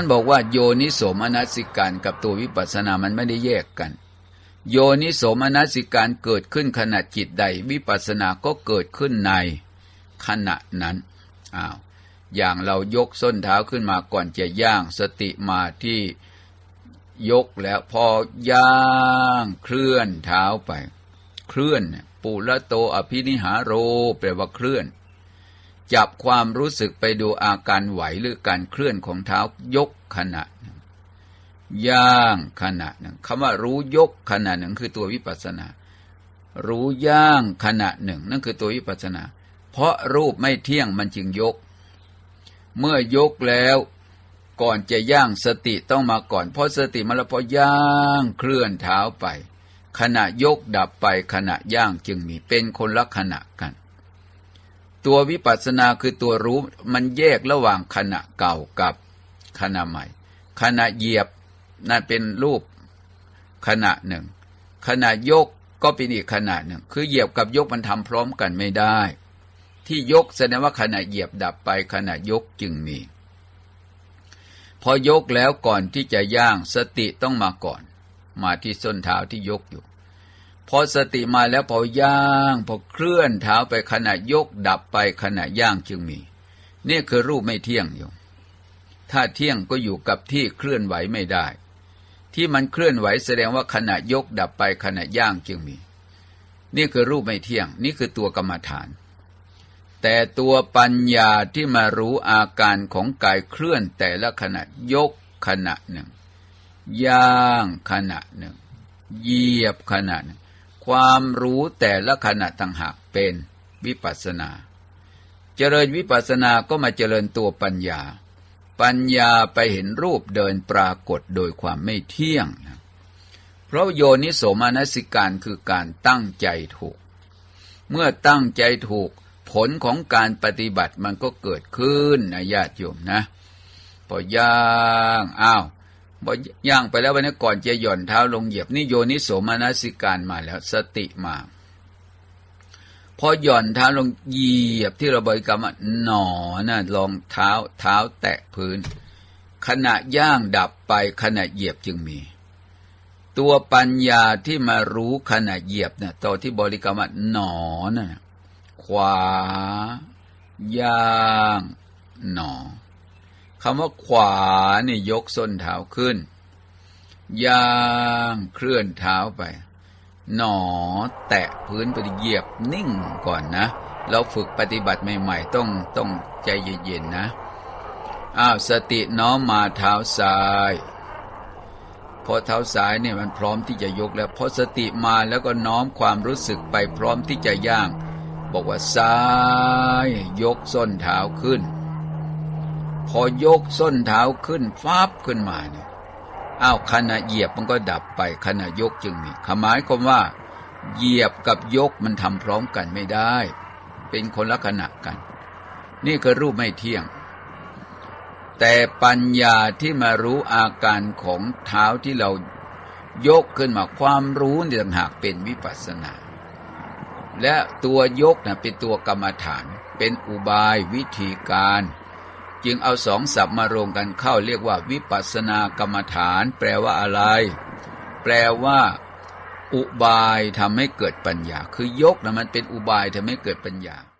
านบอกว่าโยนิโสมนัสิการกับตัววิปัสสนามันไม่ได้แยกกัน โยนิโสมนัสิการเกิดขึ้นขณะจิตใด วิปัสสนาก็เกิดขึ้นในขณะนั้นอ้าวอย่างเรายกส้นเท้าขึ้นมาก่อนจะย่างสติมาที่ยกแล้วพอย่างเคลื่อนเท้าไป เคลื่อน ปุระโตอภินิหารโรแปลว่าเคลื่อน จับความรู้สึกไปดูอาการไหวหรือการเคลื่อนของเท้ายกขณะหนึ่งย่างขณะหนึ่งคำว่ารู้ยกขณะหนึ่งคือตัววิปัสสนา รู้ย่างขณะหนึ่ง นั่นคือตัววิปัสสนา เพราะรูปไม่เที่ยงมันจึงยก เมื่อยกแล้วก่อนจะย่างสติต้องมาก่อน เพราะสติมาแล้วพอย่างเคลื่อนเท้าไป ขณะยกดับไปขณะย่างจึงมีเป็นคนละขณะกัน ตัววิปัสสนาคือตัวรู้มันแยกระหว่างขณะเก่ากับขณะใหม่ ขณะเหยียบนั่นเป็นรูปขณะหนึ่ง ขณะยกก็เป็นอีกขณะหนึ่ง คือเหยียบกับยกมันทำพร้อมกันไม่ได้ ที่ยกแสดงว่าขณะเหยียบดับไปขณะยกจึงมี พอยกแล้วก่อนที่จะย่างสติต้องมาก่อน มาที่ส้นเท้าที่ยกอยู่ พอสติมาแล้วพอย่างพอเคลื่อนเท้าไปขณะยกดับไปขณะย่างจึงมี นี่คือรูปไม่เที่ยงอยู่ถ้าเที่ยงก็อยู่กับที่เคลื่อนไหวไม่ได้ ที่มันเคลื่อนไหวแสดงว่าขณะยกดับไปขณะย่างจึงมี นี่คือรูปไม่เที่ยง นี่คือตัวกรรมฐาน แต่ตัวปัญญาที่มารู้อาการของกายเคลื่อนแต่ละขณะยกขณะหนึ่ง ย่างขณะหนึ่งเหยียบขณะหนึ่ง ความรู้แต่ละขณะต่างหากเป็นวิปัสนา เจริญวิปัสสนาก็มาเจริญตัวปัญญา ปัญญาไปเห็นรูปเดินปรากฏโดยความไม่เที่ยงนะเพราะโยนิโสมานสิการคือการตั้งใจถูก เมื่อตั้งใจถูก ผลของการปฏิบัติมันก็เกิดขึ้นนะญาติโยมนะ พอย่างอ้าว พอย่างไปแล้ววันนี้ก่อนจะหย่อนเท้าลงเหยียบนี่โยนิโสมานสิการมาแล้วสติมาพอหย่อนเท้าลงเหยียบที่เราบริกรรมหนอนะลองเท้าเท้าแตะพื้น ขณะย่างดับไปขณะเหยียบจึงมี ตัวปัญญาที่มารู้ขณะเหยียบเนี่ยตอนที่บริกรรมหนอนะขวา ย่าง หนอ คำว่าขวานี่ยกส้นเท้าขึ้น ย่างเคลื่อนเท้าไป หนอแตะพื้นไปเหยียบนิ่งก่อนนะ เราฝึกปฏิบัติใหม่ๆ ต้องต้องใจเย็นๆนะ อ้าวสติน้อมมาเท้าซ้ายพอเท้าซ้ายเนี่ยมันพร้อมที่จะยกแล้วพอสติมาแล้วก็น้อมความรู้สึกไปพร้อมที่จะย่าง บอกว่าซ้าย ยกส้นเท้าขึ้น พอยกส้นเท้าขึ้นฟับขึ้นมาเนี่ยอ้าวขณะเหยียบมันก็ดับไปขณะยกจึงมีหมายความว่า เหยียบกับยกมันทำพร้อมกันไม่ได้ เป็นคนละขณะกัน นี่คือรูปไม่เที่ยง แต่ปัญญาที่มารู้อาการของเท้าที่เรายกขึ้นมาความรู้นี่ต่างหากเป็นวิปัสสนา และตัวยกนะเป็นตัวกรรมฐาน เป็นอุบายวิธีการ จึงเอาสองศัพท์มารวมกันเข้าเรียกว่า วิปัสสนากรรมฐาน แปลว่าอะไร แปลว่า อุบายทำให้เกิดปัญญา คือยกนะมันเป็นอุบายทำให้เกิดปัญญา